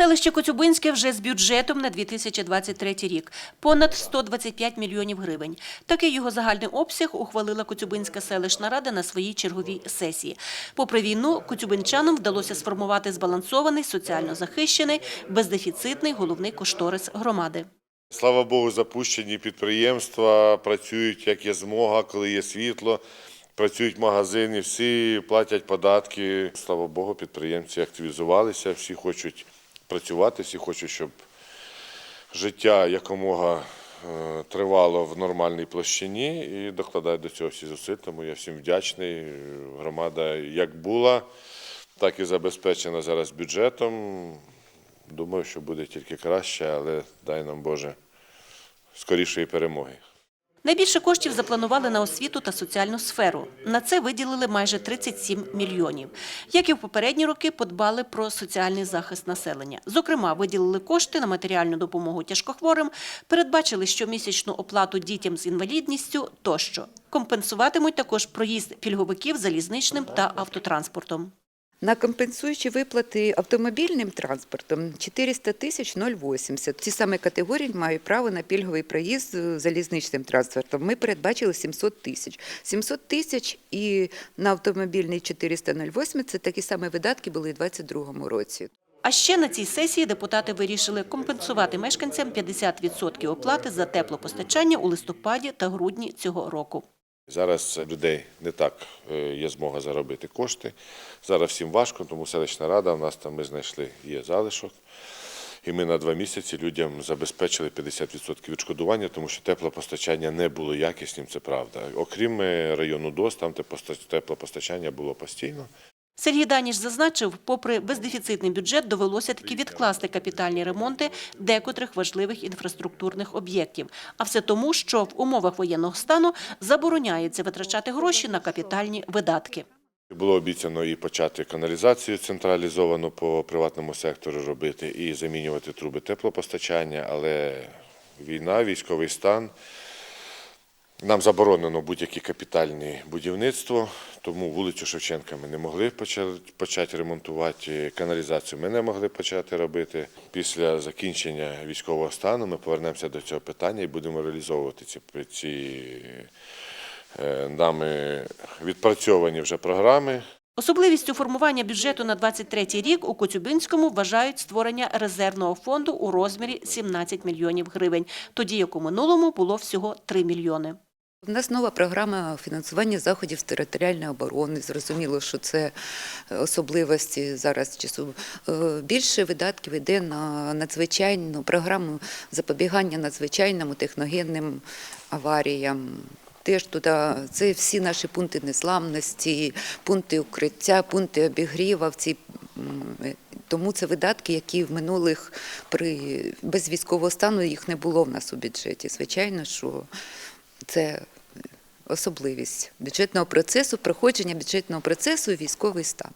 Селище Коцюбинське вже з бюджетом на 2023 рік – понад 125 мільйонів гривень. Такий його загальний обсяг ухвалила Коцюбинська селищна рада на своїй черговій сесії. Попри війну, коцюбинчанам вдалося сформувати збалансований, соціально захищений, бездефіцитний головний кошторис громади. Слава Богу, запущені підприємства, працюють як є змога, коли є світло, працюють магазини, всі платять податки. Слава Богу, підприємці активізувалися, всі хочуть працювати, всі хочуть, щоб життя якомога е, тривало в нормальній площині і докладають до цього всі зусиль. Тому я всім вдячний. Громада як була, так і забезпечена зараз бюджетом. Думаю, що буде тільки краще, але дай нам Боже скорішої перемоги. Найбільше коштів запланували на освіту та соціальну сферу. На це виділили майже 37 мільйонів. Як і в попередні роки, подбали про соціальний захист населення. Зокрема, виділили кошти на матеріальну допомогу тяжкохворим, передбачили щомісячну оплату дітям з інвалідністю тощо. Компенсуватимуть також проїзд пільговиків залізничним та автотранспортом. На компенсуючі виплати автомобільним транспортом 400 тисяч 0,80. Ті самі категорії мають право на пільговий проїзд залізничним транспортом. Ми передбачили 700 тисяч. 700 тисяч і на автомобільний 400 0,8 – це такі самі видатки були у 2022 році. А ще на цій сесії депутати вирішили компенсувати мешканцям 50% оплати за теплопостачання у листопаді та грудні цього року. Зараз людей не так е, є змога заробити кошти. Зараз всім важко, тому селищна рада, у нас там ми знайшли є залишок. І ми на два місяці людям забезпечили 50% відшкодування, тому що теплопостачання не було якісним, це правда. Окрім е, району ДОС, там теплопостачання було постійно. Сергій Даніш зазначив, попри бездефіцитний бюджет, довелося таки відкласти капітальні ремонти декотрих важливих інфраструктурних об'єктів. А все тому, що в умовах воєнного стану забороняється витрачати гроші на капітальні видатки. Було обіцяно і почати каналізацію централізовану по приватному сектору робити, і замінювати труби теплопостачання, але війна, військовий стан. Нам заборонено будь-які капітальні будівництво, тому вулицю Шевченка ми не могли поча- почати ремонтувати, каналізацію ми не могли почати робити. Після закінчення військового стану ми повернемося до цього питання і будемо реалізовувати ці, ці е, нами відпрацьовані вже програми. Особливістю формування бюджету на 23 рік у Коцюбинському вважають створення резервного фонду у розмірі 17 мільйонів гривень, тоді як у минулому було всього 3 мільйони. У нас нова програма фінансування заходів з територіальної оборони. Зрозуміло, що це особливості зараз часу. Е, Більше видатків йде на надзвичайну програму запобігання надзвичайним техногенним аваріям. Теж туди це всі наші пункти незламності, пункти укриття, пункти обігріва е, тому це видатки, які в минулих при без військового стану їх не було в нас у бюджеті. Звичайно, що це особливість бюджетного процесу, проходження бюджетного процесу військовий стан.